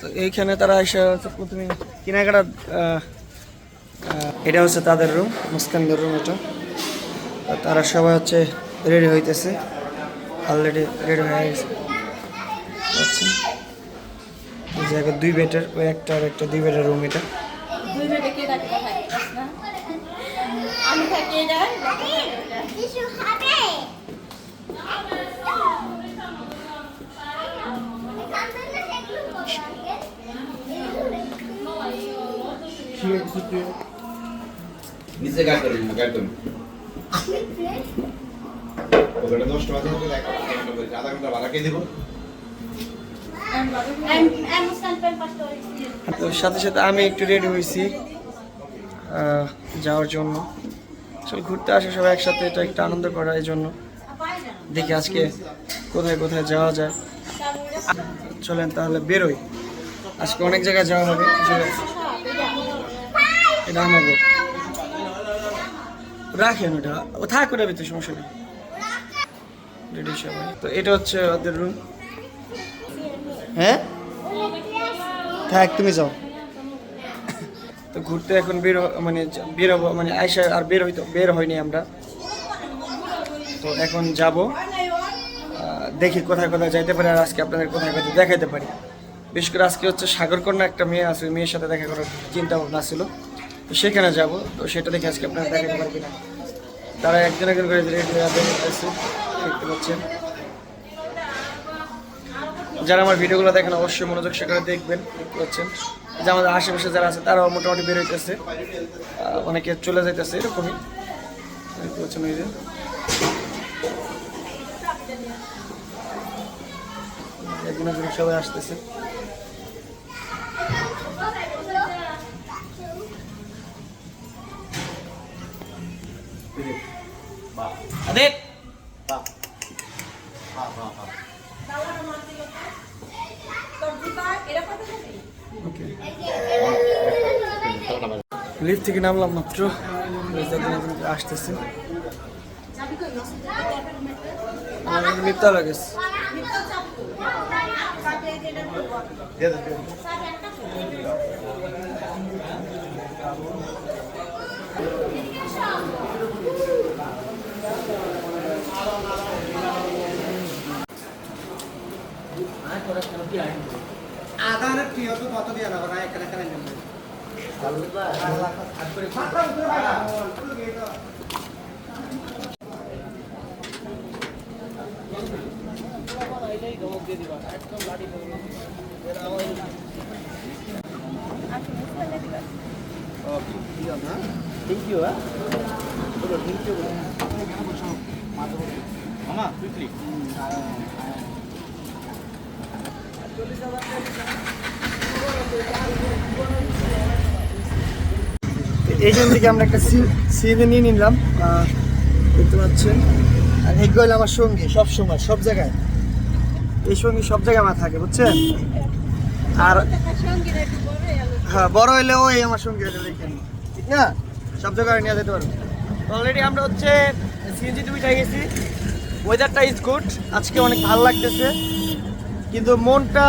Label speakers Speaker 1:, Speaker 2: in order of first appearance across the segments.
Speaker 1: তো এইখানে তারা এসে হচ্ছে প্রথমে কেনাকাটা আহ, আহ, এটা হচ্ছে তাদের রুম মুস্কানদের রুম এটা। তারা সবাই হচ্ছে রেডি হইতেছে। অলরেডি রেডি হয়ে গেছে। আচ্ছা। এই দুই বেডের ওই একটা আর একটা দুই বেডের রুম এটা।
Speaker 2: দুই কে ডাকে না আমি থাকি যাই
Speaker 3: নিচে দেখ আধা ঘণ্টা ভাড়া
Speaker 1: তো সাথে সাথে আমি একটু রেডি হয়েছি যাওয়ার জন্য। আসলে ঘুরতে আসে সবাই একসাথে এটা একটা আনন্দ করা এই জন্য। দেখি আজকে কোথায় কোথায় যাওয়া যায়। চলেন তাহলে বেরোই। আজকে অনেক জায়গায় যাওয়া হবে এটা রাখেন ওটা। ও থাক ওটা ভিতরে সমস্যা নেই। রেডি সবাই। তো এটা হচ্ছে ওদের রুম হ্যাঁ? থাক তুমি যাও। তো ঘুরতে এখন বের মানে বের হব মানে আয়সা আর বের হইতো বের হয়নি আমরা। তো এখন যাব। দেখি কোথায় কোথায় যাইতে পারি আর আজকে আপনাদের কোথায় কোথায় দেখাইতে পারি। বিশেষ করে আজকে হচ্ছে সাগরকন্যা একটা মেয়ে আছে মেয়ের সাথে দেখা করার চিন্তা ভাবনা ছিল। সেখানে যাব। তো সেটা দেখে আজকে আপনারা দেখাতে পারবি না তারা একজন একজন করে রেডি হয়ে দেখতে পাচ্ছেন। যারা আমার ভিডিওগুলো দেখেন, অবশ্যই মনোযোগ সহকারে দেখবেন, দেখতে পাচ্ছেন। যে আমাদের আশেপাশে যারা আছে, তারাও মোটামুটি বের হইতেছে। অনেকে চলে যাইতেছে এরকমই। দেখতে পাচ্ছেন ওই যে। একজন একজন সবাই আসতেছে। আদিত লিফট থেকে নামলাম মাত্র। ওই যে একজন একজন করে আসতেছে আমার মিথ্যা লাগেছে
Speaker 4: আধারের কি হতো কত দিয়ে না ওরা এখানে এখানে নেবে
Speaker 1: এইখান থেকে আমরা একটা সিভি নিয়ে নিলাম দেখতে পাচ্ছেন। আর এগুলো হলো আমার সঙ্গী, সব সময়, সব জায়গায়। এই সঙ্গী সব জায়গায় আমার থাকে, বুঝছেন? আর হ্যাঁ বড় হইলে ওই আমার সঙ্গী হইলে ঠিক না? সব জায়গায় নিয়ে যেতে পারব। অলরেডি আমরা হচ্ছে সিএনজি দুইটাই গেছি। ওয়েদারটা ইজ গুড আজকে অনেক ভালো লাগতেছে। কিন্তু মনটা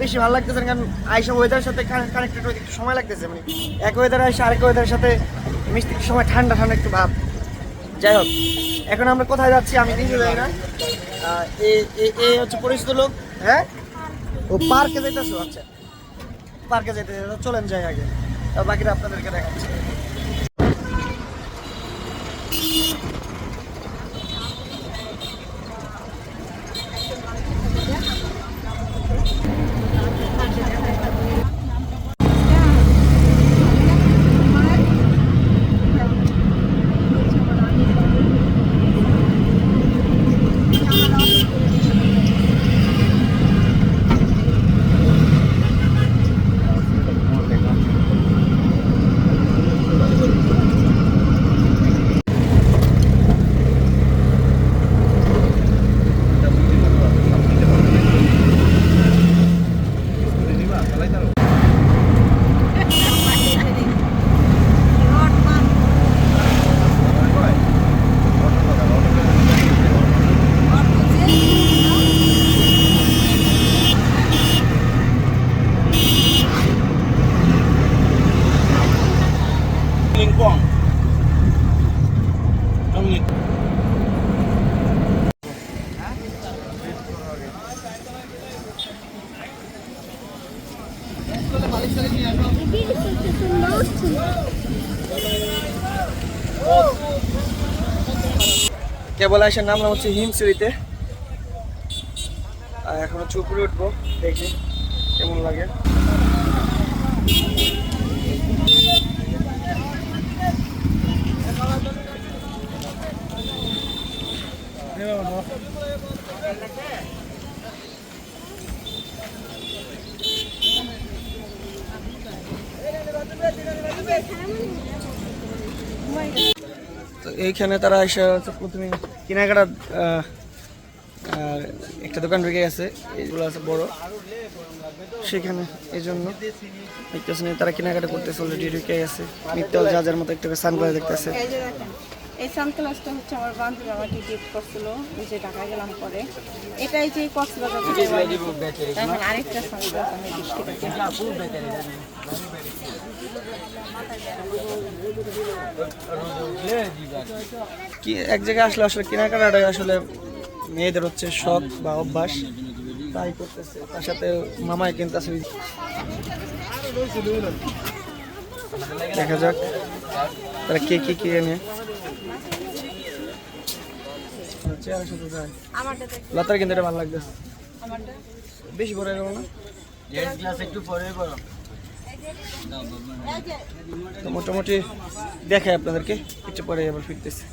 Speaker 1: বেশি ভালো লাগতেছে না, কারণ আইসা ওয়েদারের সাথে কানেক্টেড হতে একটু সময় লাগতেছে মানে এক ওয়েদার আইসা আরেক ওয়েদারের সাথে মিষ্টি একটু সময়, ঠান্ডা ঠান্ডা একটু ভাব। যাই হোক, এখন আমরা কোথায় যাচ্ছি আমি নিজে যাই না। এ- হচ্ছে পরিচিত লোক হ্যাঁ? ও পার্কে যাইতেছো আচ্ছা। পার্কে যেতে চলেন যাই আগে। বাকিটা আপনাদেরকে দেখাচ্ছি। কেবল আসার নাম হচ্ছে হিমসুরিতে আর এখন হচ্ছে উপরে উঠবো, দেখি কেমন লাগে। তো এইখানে তারা এসে প্রথমে কেনাকাটা একটা দোকান ঢুকে গেছে এইগুলো আছে বড়। সেখানে এই জন্য তারা কেনাকাটা করতেছে অলরেডি ঢুকে গেছে। মিত্তল যা যার মতো একটা সানগ্লাস দেখতেছে।
Speaker 2: এই সানগ্লাসটা হচ্ছে আমার বান্ধবী আমাকে গিফট করছিল এই যে ঢাকা গেলাম পরে। এটাই যে কক্সবাজার আরেকটা সানগ্লাস আমি
Speaker 1: কি এক জায়গায় আসলে আসলে কেনাকাটাটা আসলে মেয়েদের হচ্ছে শখ বা অভ্যাস তাই করতেছে। তার সাথে মামাই কিনতেছে। দেখা যাক। তারা কে কি কি এনে? চেয়ারের সাথে যায়
Speaker 2: আমারটা
Speaker 1: লতার কিন্তু এটা ভালো
Speaker 2: আমারটা
Speaker 1: বেশি বড় এরকম না তো মোটামুটি দেখাই আপনাদেরকে একটু পরে আবার ফিরতেছি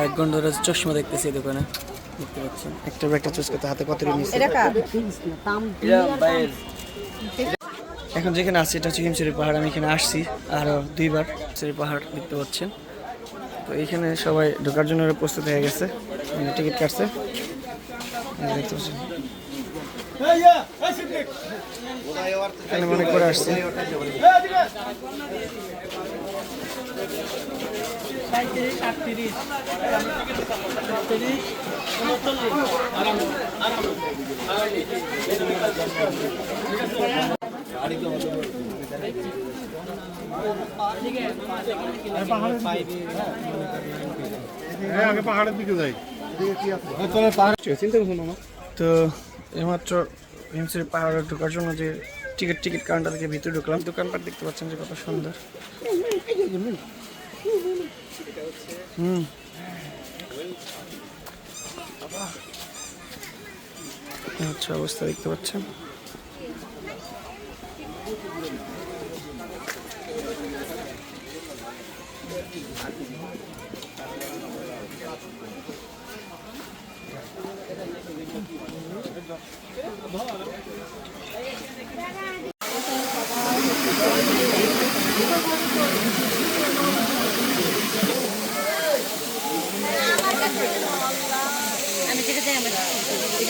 Speaker 1: এক ঘণ্টা ধরে চশমা দেখতেছি এই দোকানে দেখতে পাচ্ছেন। একটা একটা চুজ করতে হাতে কত
Speaker 2: কার?
Speaker 1: এখন যেখানে আসছি এটা হচ্ছে হিমচুরি পাহাড়। আমি এখানে আসছি আরও দুইবার হিমচুরি পাহাড় দেখতে পাচ্ছেন। তো এইখানে সবাই ঢোকার জন্য প্রস্তুত হয়ে গেছে। টিকিট কাটছে। দেখতে পাচ্ছেন। এখানে অনেক করে আসছে। তো এইমাত্র হিমচুরি পাহাড়ে ঢোকার জন্য যে টিকিট টিকিট কাউন্টার থেকে ভিতরে ঢুকলাম। দোকানপাট দেখতে পাচ্ছেন যে কত সুন্দর। হুম। হচ্ছে অবস্থা দেখতে পাচ্ছেন?
Speaker 2: আমি যেটা দেখ আমার এটা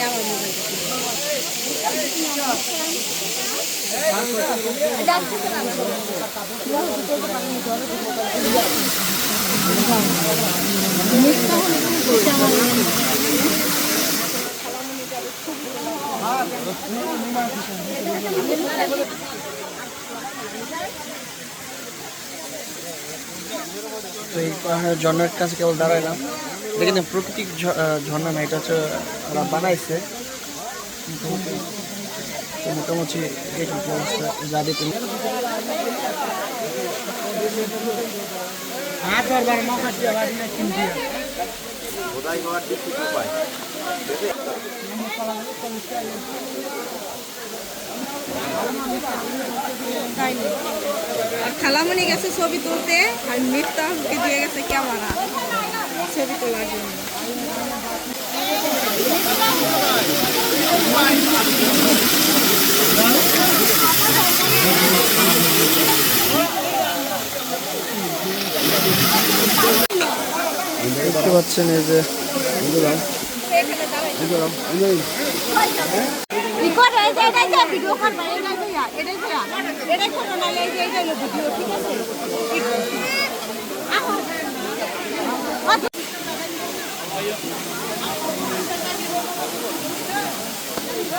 Speaker 2: আমার মোবাইল
Speaker 1: তো এই পাহাড়ের ঝর্ণার কাছে কেবল দাঁড়াইলাম। কিন্তু প্রাকৃতিক ঝ- ঝর্ণা না এটা হচ্ছে ওরা বানাইছে। মোটামুটি এরকম একটা অবস্থা যা দেখুন।
Speaker 2: খালামণি গেছে ছবি তুলতে আর মিফতাহকে দিয়ে গেছে ক্যামেরা। ছবি তোলার জন্য
Speaker 1: দেখতে পাচ্ছেন এই যে
Speaker 5: ভিডিও করবে এটাই এটাই যে এটাই এটাই ভিডিও ঠিক আছে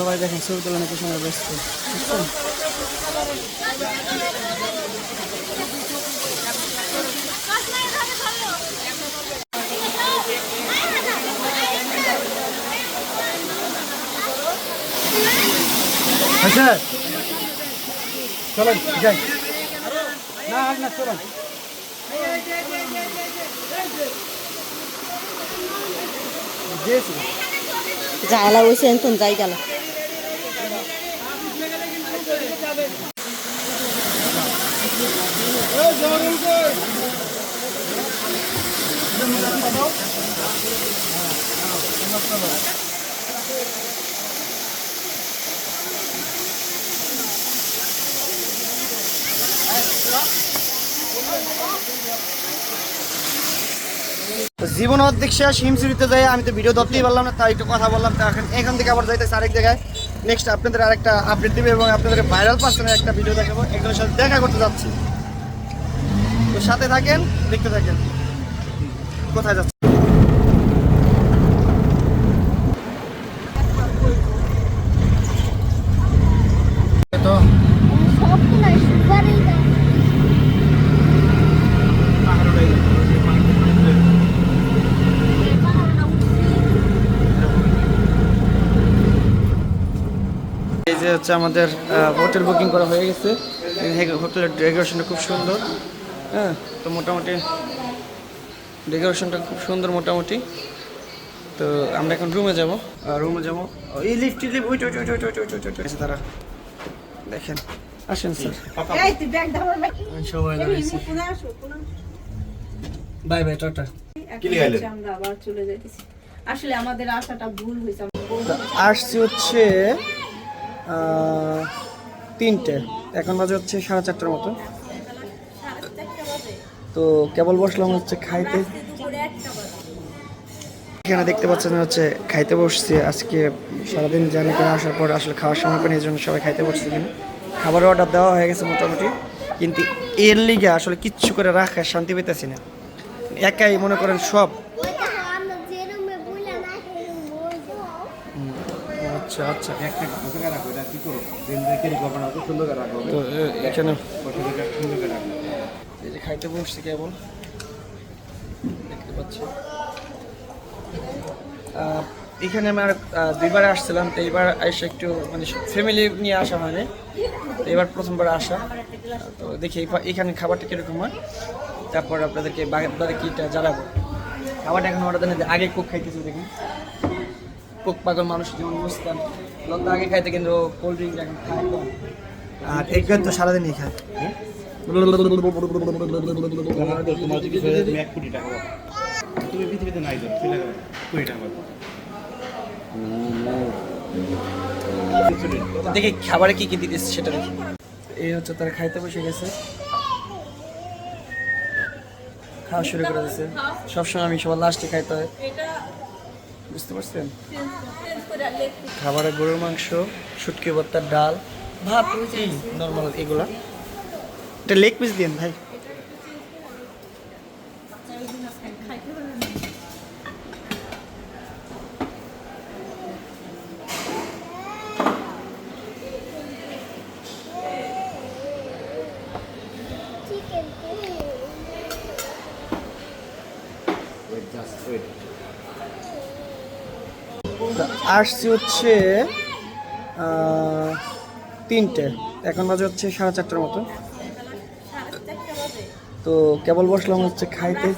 Speaker 1: সবাই দেখেন ছবি তোলা নাকি সময় ব্যস্ত। বুঝছেন? আচ্ছা। চলো যাই। না না চলো
Speaker 5: যাইলা ওই সেন্টন যাই গেল
Speaker 1: তো জীবন অর্ধেক শেষ হিমসিরিতে যাই আমি তো ভিডিও ধরতেই পারলাম না, তাই একটু কথা বললাম। এখন এখান থেকে আবার যাইতেছে আরেক জায়গায়। নেক্সট আপনাদের আরেকটা আপডেট দেবে এবং আপনাদের ভাইরাল পার্সনের একটা ভিডিও দেখাবো। একজনের সাথে দেখা করতে যাচ্ছি। সাথে থাকেন, দেখতে থাকেন। কোথায় যাচ্ছে এই যে হচ্ছে আমাদের হোটেল বুকিং করা হয়ে গেছে। হোটেলের ডেকোরেশনটা খুব সুন্দর। হ্যাঁ তো মোটামুটি ডেকোরেশনটা খুব সুন্দর মোটামুটি তো আমরা এখন রুমে যাব রুমে যাব এই লিফট লিফট ওইটা ওইটা ওইটা ওই ওইটা ওইটা আছে তারা দেখেন আসেন স্যার সবাই বাই বাই টাটা
Speaker 2: আমরা আবার চলে যাইতেছি আসলে আমাদের আশাটা ভুল হয়েছে
Speaker 1: আসছি হচ্ছে তিনটে এখন বাজে হচ্ছে সাড়ে চারটার মতো তো কেবল বসলাম হচ্ছে খাইতে। এখানে দেখতে পাচ্ছেন হচ্ছে খাইতে বসছি। আজকে সারাদিন জানি করে আসার পর আসলে খাওয়ার সময় পানি এই জন্য সবাই খাইতে বসছি এখানে। খাবারের অর্ডার দেওয়া হয়ে গেছে মোটামুটি। কিন্তু এর লিগে আসলে কিচ্ছু করে রাখার শান্তি পেতেছি না। একাই মনে করেন সব। আচ্ছা আচ্ছা।
Speaker 3: রাখো রাখো
Speaker 1: এখানে
Speaker 3: পছন্দটা সুন্দর করে রাখো
Speaker 1: এই যে খাইতে বসছি কেবল। দেখতে পাচ্ছি। এখানে আমার দুইবার আসছিলাম তো এইবার এসে একটু মানে ফ্যামিলি নিয়ে আসা হয়নি। তো এবার প্রথমবার আসা। তো দেখি এখানে খাবারটা কীরকম হয়। তারপর আপনাদেরকে বাকি কীটা জানাব। খাবারটা এখন অর্ডার দেন আগে কোক খাইতেছি দেখি। কোক পাগল মানুষ যেমন বুঝতাম লন্দা আগে খাইতে কিন্তু কোল্ড ড্রিঙ্ক এখন খায় আর এক তো সারাদিনই খায়।
Speaker 3: তুমি পৃথিবীতে নাই টাকা
Speaker 1: দেখি খাবারে কি কি দিতেছে সেটা দেখি। এই হচ্ছে তারা খাইতে বসে গেছে। খাওয়া শুরু করে দিয়েছে। সবসময় আমি সবার লাস্টে খাইতে হয়। বুঝতে পারছেন? খাবারে গরুর মাংস শুটকি ভর্তার ডাল ভাত রুটি নর্মাল এগুলা। এটা লেগ পিস দিন ভাই। আসছি হচ্ছে তিনটে। এখন বাজে হচ্ছে সাড়ে চারটার মতো। তো কেবল বসলাম হচ্ছে খাইতে।